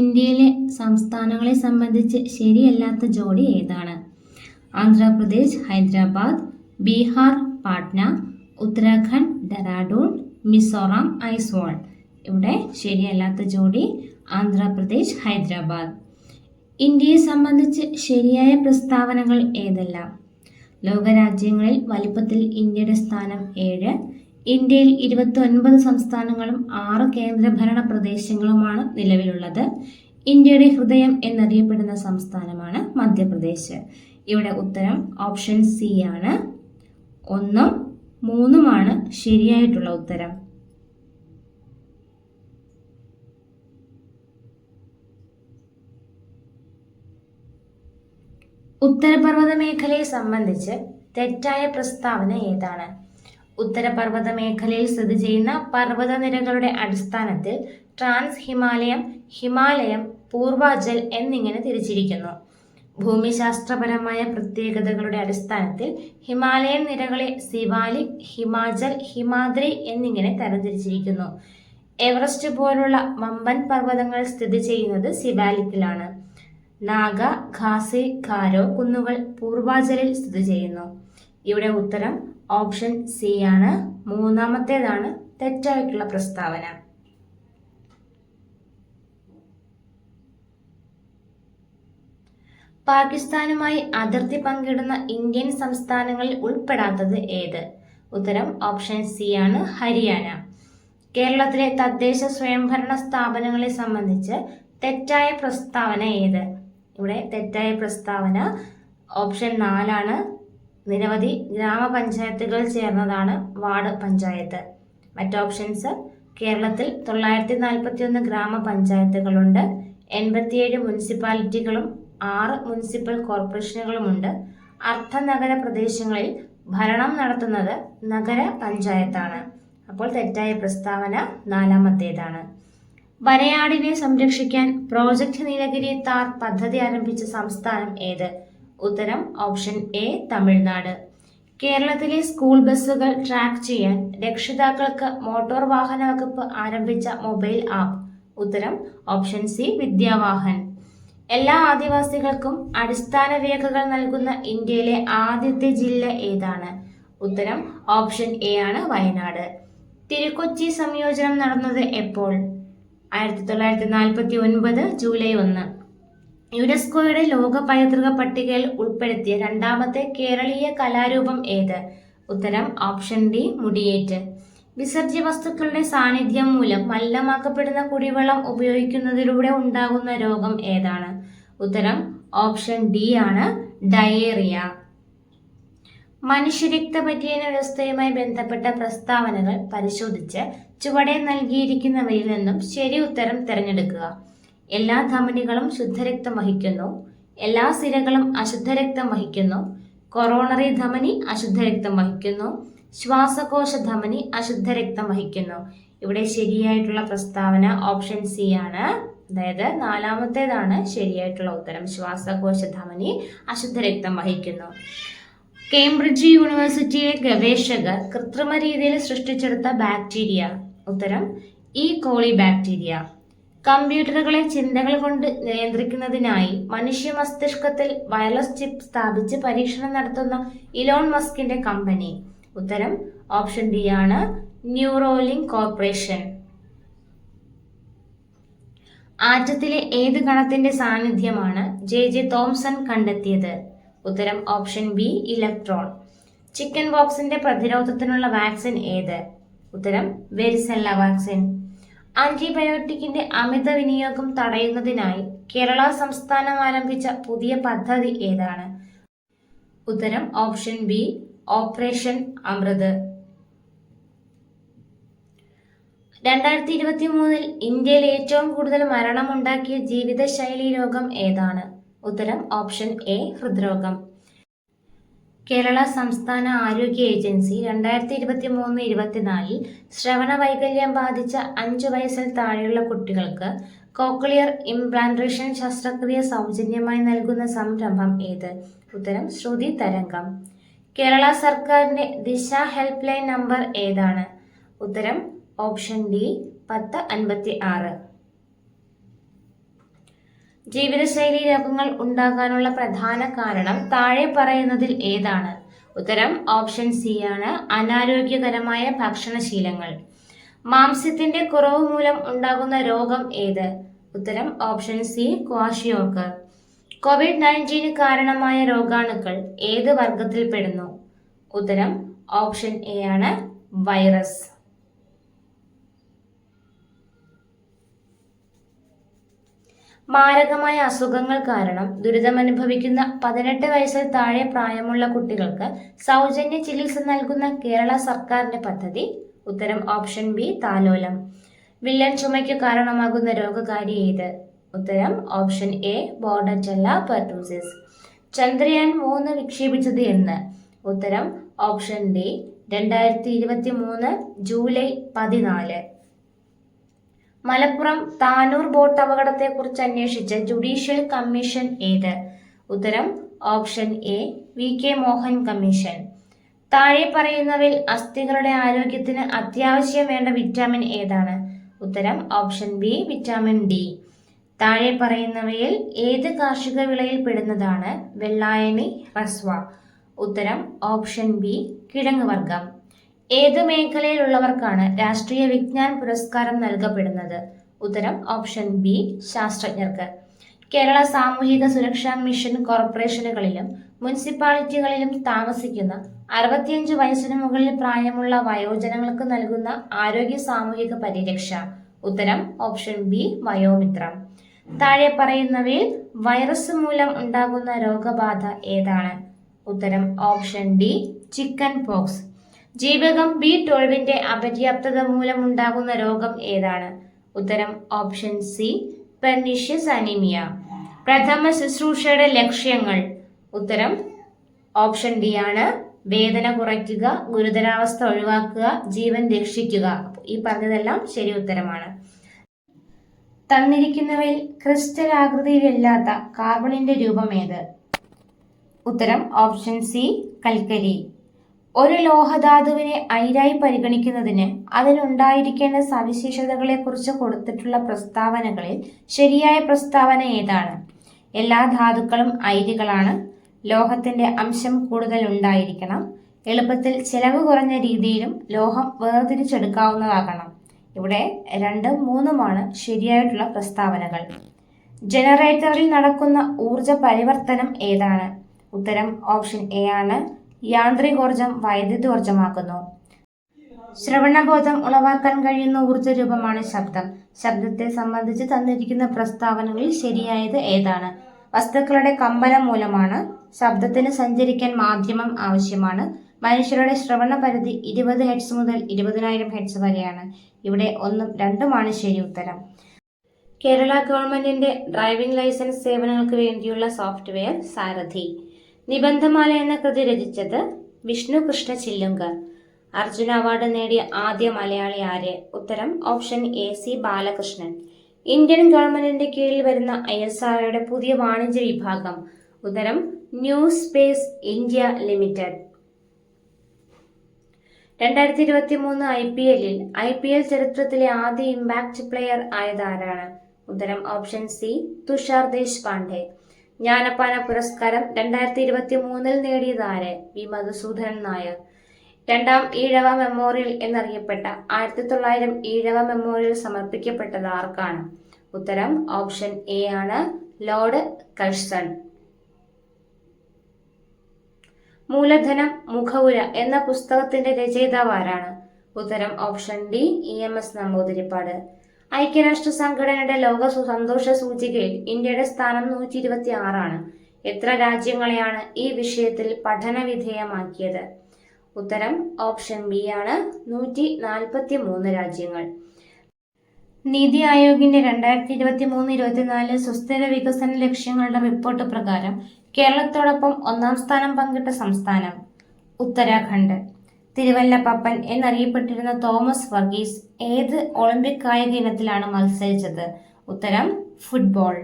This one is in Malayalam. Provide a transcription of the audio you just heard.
ഇന്ത്യയിലെ സംസ്ഥാനങ്ങളെ സംബന്ധിച്ച് ശരിയല്ലാത്ത ജോഡി ഏതാണ്? ആന്ധ്രാപ്രദേശ് ഹൈദരാബാദ് ബീഹാർ പാട്ന ഉത്തരാഖണ്ഡ് ഡെറാഡൂൺ മിസോറാം ഐസ്വാൾ. ഇവിടെ ശരിയല്ലാത്ത ജോഡി ആന്ധ്രാപ്രദേശ് ഹൈദരാബാദ്. ഇന്ത്യയെ സംബന്ധിച്ച് ശരിയായ പ്രസ്താവനകൾ ഏതെല്ലാം? ലോകരാജ്യങ്ങളിൽ വലിപ്പത്തിൽ ഇന്ത്യയുടെ സ്ഥാനം ഏഴ് ഇന്ത്യയിൽ ഇരുപത്തി ഒൻപത് സംസ്ഥാനങ്ങളും ആറ് കേന്ദ്രഭരണ പ്രദേശങ്ങളുമാണ് നിലവിലുള്ളത്. ഇന്ത്യയുടെ ഹൃദയം എന്നറിയപ്പെടുന്ന സംസ്ഥാനമാണ് മധ്യപ്രദേശ്. ഇവിടെ ഉത്തരം ഓപ്ഷൻ സി ആണ്. ഒന്നും മൂന്നുമാണ് ശരിയായിട്ടുള്ള ഉത്തരം. ഉത്തരപർവത മേഖലയെ സംബന്ധിച്ച് തെറ്റായ പ്രസ്താവന ഏതാണ്? ഉത്തരപർവത മേഖലയിൽ സ്ഥിതി ചെയ്യുന്ന പർവതനിരകളുടെ അടിസ്ഥാനത്തിൽ ട്രാൻസ് ഹിമാലയം ഹിമാലയം പൂർവാചൽ എന്നിങ്ങനെ തിരിച്ചിരിക്കുന്നു. ഭൂമിശാസ്ത്രപരമായ പ്രത്യേകതകളുടെ അടിസ്ഥാനത്തിൽ ഹിമാലയൻ നിരകളെ സിവാലിക് ഹിമാചൽ ഹിമാദ്രി എന്നിങ്ങനെ തരംതിരിച്ചിരിക്കുന്നു. എവറസ്റ്റ് പോലുള്ള വമ്പൻ പർവതങ്ങൾ സ്ഥിതി ചെയ്യുന്നത് സിവാലിക്കിലാണ്. നാഗ ഖാസി ഖാരോ കുന്നുകൾ പൂർവാചലിൽ സ്ഥിതി ചെയ്യുന്നു. ഇവിടെ ഉത്തരം ഓപ്ഷൻ സി ആണ്. മൂന്നാമത്തേതാണ് തെറ്റായിട്ടുള്ള പ്രസ്താവന. പാകിസ്ഥാനുമായി അതിർത്തി പങ്കിടുന്ന ഇന്ത്യൻ സംസ്ഥാനങ്ങളിൽ ഉൾപ്പെടാത്തത് ഏത്? ഉത്തരം ഓപ്ഷൻ സി ആണ് ഹരിയാന. കേരളത്തിലെ തദ്ദേശ സ്വയംഭരണ സ്ഥാപനങ്ങളെ സംബന്ധിച്ച് തെറ്റായ പ്രസ്താവന ഏത്? ഇവിടെ തെറ്റായ പ്രസ്താവന ഓപ്ഷൻ നാലാണ്. നിരവധി ഗ്രാമപഞ്ചായത്തുകൾ ചേർന്നതാണ് വാർഡ് പഞ്ചായത്ത്. മറ്റ് ഓപ്ഷൻസ് കേരളത്തിൽ തൊള്ളായിരത്തി നാൽപ്പത്തി ഒന്ന് ഗ്രാമപഞ്ചായത്തുകളുണ്ട് എൺപത്തിയേഴ് മുനിസിപ്പാലിറ്റികളും ആറ് മുനിസിപ്പൽ കോർപ്പറേഷനുകളുമുണ്ട്. അർദ്ധനഗര പ്രദേശങ്ങളിൽ ഭരണം നടത്തുന്നത് നഗര പഞ്ചായത്താണ്. അപ്പോൾ തെറ്റായ പ്രസ്താവന നാലാമത്തേതാണ്. വരയാടിനെ സംരക്ഷിക്കാൻ പ്രോജക്റ്റ് നീലഗിരി താർ പദ്ധതി ആരംഭിച്ച സംസ്ഥാനം ഏത്? ഉത്തരം ഓപ്ഷൻ എ തമിഴ്നാട്. കേരളത്തിലെ സ്കൂൾ ബസ്സുകൾ ട്രാക്ക് ചെയ്യാൻ രക്ഷിതാക്കൾക്ക് മോട്ടോർ വാഹന വകുപ്പ് ആരംഭിച്ച മൊബൈൽ ആപ്പ്. ഉത്തരം ഓപ്ഷൻ സി വിദ്യാവാഹൻ. എല്ലാ ആദിവാസികൾക്കും അടിസ്ഥാന രേഖകൾ നൽകുന്ന ഇന്ത്യയിലെ ആദ്യത്തെ ജില്ല ഏതാണ്? ഉത്തരം ഓപ്ഷൻ എ ആണ് വയനാട്. തിരുക്കൊച്ചി സംയോജനം നടന്നത് എപ്പോൾ? ആയിരത്തി തൊള്ളായിരത്തി നാൽപ്പത്തി ഒൻപത് ജൂലൈ ഒന്ന്. യുനെസ്കോയുടെ ലോക പൈതൃക പട്ടികയിൽ ഉൾപ്പെടുത്തിയ രണ്ടാമത്തെ കേരളീയ കലാരൂപം ഏത്? ഉത്തരം ഓപ്ഷൻ ഡി മുടിയേറ്റ്. വിസർജ്യ വസ്തുക്കളുടെ സാന്നിധ്യം മൂലം മലിനമാക്കപ്പെടുന്ന കുടിവെള്ളം ഉപയോഗിക്കുന്നതിലൂടെ ഉണ്ടാകുന്ന രോഗം ഏതാണ്? ഉത്തരം ഓപ്ഷൻ ഡി ആണ് ഡയേറിയ. മനുഷ്യരക്തപര്യന വ്യവസ്ഥയുമായി ബന്ധപ്പെട്ട പ്രസ്താവനകൾ പരിശോധിച്ച് ചുവടെ നൽകിയിരിക്കുന്നവയിൽ നിന്നും ശരി ഉത്തരം തിരഞ്ഞെടുക്കുക. എല്ലാ ധമനികളും ശുദ്ധരക്തം വഹിക്കുന്നു. എല്ലാ സിരകളും അശുദ്ധരക്തം വഹിക്കുന്നു. കൊറോണറി ധമനി അശുദ്ധരക്തം വഹിക്കുന്നു. ശ്വാസകോശ ധമനി അശുദ്ധരക്തം വഹിക്കുന്നു. ഇവിടെ ശരിയായിട്ടുള്ള പ്രസ്താവന ഓപ്ഷൻ സി ആണ്. അതായത് നാലാമത്തേതാണ് ശരിയായിട്ടുള്ള ഉത്തരം. ശ്വാസകോശ ധമനി അശുദ്ധരക്തം വഹിക്കുന്നു. കേംബ്രിഡ്ജ് യൂണിവേഴ്സിറ്റിയിലെ ഗവേഷകർ കൃത്രിമ രീതിയിൽ സൃഷ്ടിച്ചെടുത്ത ബാക്ടീരിയ. ഉത്തരം ഈ കോളി ബാക്ടീരിയ. കമ്പ്യൂട്ടറുകളെ ചിന്തകൾ കൊണ്ട് നിയന്ത്രിക്കുന്നതിനായി മനുഷ്യ മസ്തിഷ്കത്തിൽ വയർലെസ് ചിപ്പ് സ്ഥാപിച്ച് പരീക്ഷണം നടത്തുന്ന ഇലോൺ മസ്കിന്റെ കമ്പനി. ഉത്തരം ഓപ്ഷൻ ഡി ആണ് ന്യൂറോലിംഗ് കോർപ്പറേഷൻ. ആറ്റത്തിലെ ഏത് കണത്തിന്റെ സാന്നിധ്യമാണ് ജെ ജെ തോംസൺ കണ്ടെത്തിയത്? ഉത്തരം ഓപ്ഷൻ ബി ഇലക്ട്രോൺ. ചിക്കൻ ബോക്സിന്റെ പ്രതിരോധത്തിനുള്ള വാക്സിൻ ഏത്? ഉത്തരം വെരിസെല്ല വാക്സിൻ. ആന്റിബയോട്ടിക്കിന്റെ അമിത വിനിയോഗം തടയുന്നതിനായി കേരള സംസ്ഥാനം ആരംഭിച്ച പുതിയ പദ്ധതി ഏതാണ്? ഉത്തരം ഓപ്ഷൻ ബി ഓപ്പറേഷൻ അമൃത്. രണ്ടായിരത്തി ഇരുപത്തി മൂന്നിൽ ഇന്ത്യയിൽ ഏറ്റവും കൂടുതൽ മരണമുണ്ടാക്കിയ ജീവിതശൈലി രോഗം ഏതാണ്? ഉത്തരം ഓപ്ഷൻ എ ഹൃദ്രോഗം. കേരള സംസ്ഥാന ആരോഗ്യ ഏജൻസി രണ്ടായിരത്തി ഇരുപത്തി മൂന്ന് ഇരുപത്തിനാലിൽ ശ്രവണ വൈകല്യം ബാധിച്ച അഞ്ചു വയസ്സിൽ താഴെയുള്ള കുട്ടികൾക്ക് കോക്ലിയർ ഇംപ്ലാന്റേഷൻ ശസ്ത്രക്രിയ സൗജന്യമായി നൽകുന്ന സംരംഭം ഏത്? ഉത്തരം ശ്രുതി തരംഗം. കേരള സർക്കാരിന്റെ ദിശ ഹെൽപ്പ് ലൈൻ നമ്പർ ഏതാണ്? ഉത്തരം ഓപ്ഷൻ ഡി പത്ത് അൻപത്തി ആറ് ജീവിതശൈലി രോഗങ്ങൾ ഉണ്ടാകാനുള്ള പ്രധാന കാരണം താഴെ പറയുന്നതിൽ ഏതാണ്? ഉത്തരം ഓപ്ഷൻ സി ആണ്. അനാരോഗ്യകരമായ ഭക്ഷണശീലങ്ങൾ. മാംസ്യത്തിന്റെ കുറവ് മൂലം ഉണ്ടാകുന്ന രോഗം ഏത്? ഉത്തരം option C kwashiorkor Covid nineteen കാരണമായ രോഗാണുക്കൾ ഏത് വർഗത്തിൽപ്പെടുന്നു? ഉത്തരം ഓപ്ഷൻ എ ആണ് വൈറസ്. മാരകമായ അസുഖങ്ങൾ കാരണം ദുരിതമനുഭവിക്കുന്ന പതിനെട്ട് വയസ്സിൽ താഴെ പ്രായമുള്ള കുട്ടികൾക്ക് സൗജന്യ ചികിത്സ നൽകുന്ന കേരള സർക്കാരിന്റെ പദ്ധതി ഉത്തരം ഓപ്ഷൻ ബി താലോലം. വില്ലൻ ചുമയ്ക്ക് കാരണമാകുന്ന രോഗകാരി ഏത്? ഉത്തരം option A Bordetella pertussis. Chandrayaan മൂന്ന് വിക്ഷേപിച്ചത് എന്ന്. ഉത്തരം ഓപ്ഷൻ ഡി രണ്ടായിരത്തി ഇരുപത്തി മൂന്ന് ജൂലൈ പതിനാല്. മലപ്പുറം താനൂർ ബോട്ട് അപകടത്തെക്കുറിച്ച് അന്വേഷിച്ച ജുഡീഷ്യൽ കമ്മീഷൻ ഏത്? ഉത്തരം option A V K Mohan commission. താഴെ പറയുന്നവയിൽ അസ്ഥികളുടെ ആരോഗ്യത്തിന് അത്യാവശ്യം വേണ്ട വിറ്റാമിൻ ഏതാണ്? ഉത്തരം ഓപ്ഷൻ ബി വിറ്റാമിൻ ഡി. താഴെ പറയുന്നവയിൽ ഏത് കാർഷിക വിളയിൽ പെടുന്നതാണ്? വെള്ളായണി റസ്വ. ഉത്തരം ഓപ്ഷൻ ബി കിഴങ്ങ് വർഗം ഏത് മേഖലയിലുള്ളവർക്കാണ് രാഷ്ട്രീയ വിജ്ഞാൻ പുരസ്കാരം നൽകപ്പെടുന്നത്? ഉത്തരം ഓപ്ഷൻ ബി ശാസ്ത്രജ്ഞർക്ക്. കേരള സാമൂഹിക സുരക്ഷാ മിഷൻ കോർപ്പറേഷനുകളിലും മുനിസിപ്പാലിറ്റികളിലും താമസിക്കുന്ന അറുപത്തിയഞ്ച് വയസ്സിന് മുകളിൽ പ്രായമുള്ള വയോജനങ്ങൾക്ക് നൽകുന്ന ആരോഗ്യ സാമൂഹിക പരിരക്ഷ. ഉത്തരം ഓപ്ഷൻ ബി വയോമിത്രം. താഴെ പറയുന്നവയിൽ വൈറസ് മൂലം ഉണ്ടാകുന്ന രോഗബാധ ഏതാണ്? ഉത്തരം ഓപ്ഷൻ ഡി ചിക്കൻ പോക്സ്. ജീവകം ബി ട്വൽവിന്റെ അപര്യാപ്തത മൂലമുണ്ടാകുന്ന രോഗം ഏതാണ്? ഉത്തരം ഓപ്ഷൻ സി പെർനിഷ്യസ് അനീമിയ പ്രഥമ ശുശ്രൂഷയുടെ ലക്ഷ്യങ്ങൾ. ഉത്തരം ഓപ്ഷൻ ഡി ആണ്. വേദന കുറയ്ക്കുക ഗുരുതരാവസ്ഥ ഒഴിവാക്കുക ജീവൻ രക്ഷിക്കുക. ഈ പറഞ്ഞതെല്ലാം ശരി ഉത്തരമാണ്. തന്നിരിക്കുന്നവയിൽ ക്രിസ്റ്റൽ ആകൃതിയിലില്ലാത്ത കാർബണിന്റെ രൂപം ഏത്? ഉത്തരം ഓപ്ഷൻ സി കൽക്കരി. ഒരു ലോഹധാതുവിനെ അയിരായി പരിഗണിക്കുന്നതിന് അതിനുണ്ടായിരിക്കേണ്ട സവിശേഷതകളെക്കുറിച്ച് കൊടുത്തിട്ടുള്ള പ്രസ്താവനകളിൽ ശരിയായ പ്രസ്താവന ഏതാണ്? എല്ലാ ധാതുക്കളും അയിരുകളാണ് ലോഹത്തിന്റെ അംശം കൂടുതൽ ഉണ്ടായിരിക്കണം. എളുപ്പത്തിൽ ചെലവ് കുറഞ്ഞ രീതിയിലും ലോഹം വേർതിരിച്ചെടുക്കാവുന്നതാകണം. ഇവിടെ രണ്ടും മൂന്നുമാണ് ശരിയായിട്ടുള്ള പ്രസ്താവനകൾ. ജനറേറ്ററിൽ നടക്കുന്ന ഊർജ പരിവർത്തനം ഏതാണ്? ഉത്തരം ഓപ്ഷൻ എ ആണ്. യാന്ത്രികോർജം വൈദ്യുതോർജമാക്കുന്നു ശ്രവണബോധം ഉളവാക്കാൻ കഴിയുന്ന ഊർജ രൂപമാണ് ശബ്ദം. ശബ്ദത്തെ സംബന്ധിച്ച് തന്നിരിക്കുന്ന പ്രസ്താവനകളിൽ ശരിയായത് ഏതാണ്? വസ്തുക്കളുടെ കമ്പനം മൂലമാണ് ശബ്ദത്തിന് സഞ്ചരിക്കാൻ മാധ്യമം ആവശ്യമാണ്. മനുഷ്യരുടെ ശ്രവണ പരിധി ഇരുപത് ഹെഡ്സ് മുതൽ ഇരുപതിനായിരം ഹെഡ്സ് വരെയാണ്. ഇവിടെ ഒന്നും രണ്ടുമാണ് ശരി ഉത്തരം. കേരള ഗവൺമെന്റിന്റെ ഡ്രൈവിംഗ് ലൈസൻസ് സേവനങ്ങൾക്ക് വേണ്ടിയുള്ള സോഫ്റ്റ്വെയർ സാരഥി. നിബന്ധമാല എന്ന കൃതി രചിച്ചത് വിഷ്ണു കൃഷ്ണ ചില്ലുങ്കർ. അർജുന അവാർഡ് നേടിയ ആദ്യ മലയാളി ആര്? ഉത്തരം option A C Balakrishnan. Indian ഗവൺമെന്റിന്റെ കീഴിൽ വരുന്ന ഐ എസ് ആർഒയുടെ പുതിയ വാണിജ്യ വിഭാഗം. ഉത്തരം ന്യൂ സ്പേസ് ഇന്ത്യ ലിമിറ്റഡ്. രണ്ടായിരത്തി ഇരുപത്തി മൂന്ന് ഐ പി എല്ലിൽ ഐ പി എൽ ചരിത്രത്തിലെ ആദ്യ ഇമ്പാക്ട് പ്ലെയർ ആയതാരാണ്? ഉത്തരം option C Tushar Deshpande Jnanappana പുരസ്കാരം രണ്ടായിരത്തി ഇരുപത്തി മൂന്നിൽ നേടിയതാര് വി മധുസൂദനൻ നായർ. രണ്ടാം ഈഴവ മെമ്മോറിയൽ എന്നറിയപ്പെട്ട ആയിരത്തി തൊള്ളായിരം ഈഴവ മെമ്മോറിയൽ സമർപ്പിക്കപ്പെട്ടത് ആർക്കാണ്? ഉത്തരം ഓപ്ഷൻ എ ആണ് ലോർഡ് കഴ്സൺ മൂലധനം മുഖവുര എന്ന പുസ്തകത്തിന്റെ രചയിതാവ് ആരാണ്? ഉത്തരം option D E M S Namboodiripad. ഐക്യരാഷ്ട്ര സംഘടനയുടെ ലോക സന്തോഷ സൂചികയിൽ ഇന്ത്യയുടെ സ്ഥാനം നൂറ്റി ഇരുപത്തി ആറാണ് എത്ര രാജ്യങ്ങളെയാണ് ഈ വിഷയത്തിൽ പഠനവിധേയമാക്കിയത്? ഉത്തരം ഓപ്ഷൻ ബി ആണ്. നൂറ്റി നാൽപ്പത്തി മൂന്ന് രാജ്യങ്ങൾ. നീതി ആയോഗിന്റെ രണ്ടായിരത്തി ഇരുപത്തി മൂന്ന് ഇരുപത്തിനാല് സുസ്ഥിര വികസന ലക്ഷ്യങ്ങളുടെ റിപ്പോർട്ട് പ്രകാരം കേരളത്തോടൊപ്പം ഒന്നാം സ്ഥാനം പങ്കിട്ട സംസ്ഥാനം ഉത്തരാഖണ്ഡ്. തിരുവല്ല പപ്പൻ എന്നറിയപ്പെട്ടിരുന്ന തോമസ് വർഗീസ് ഏത് ഒളിമ്പിക് കായിക ഇനത്തിലാണ് മത്സരിച്ചത്? ഉത്തരം ഫുട്ബോൾ.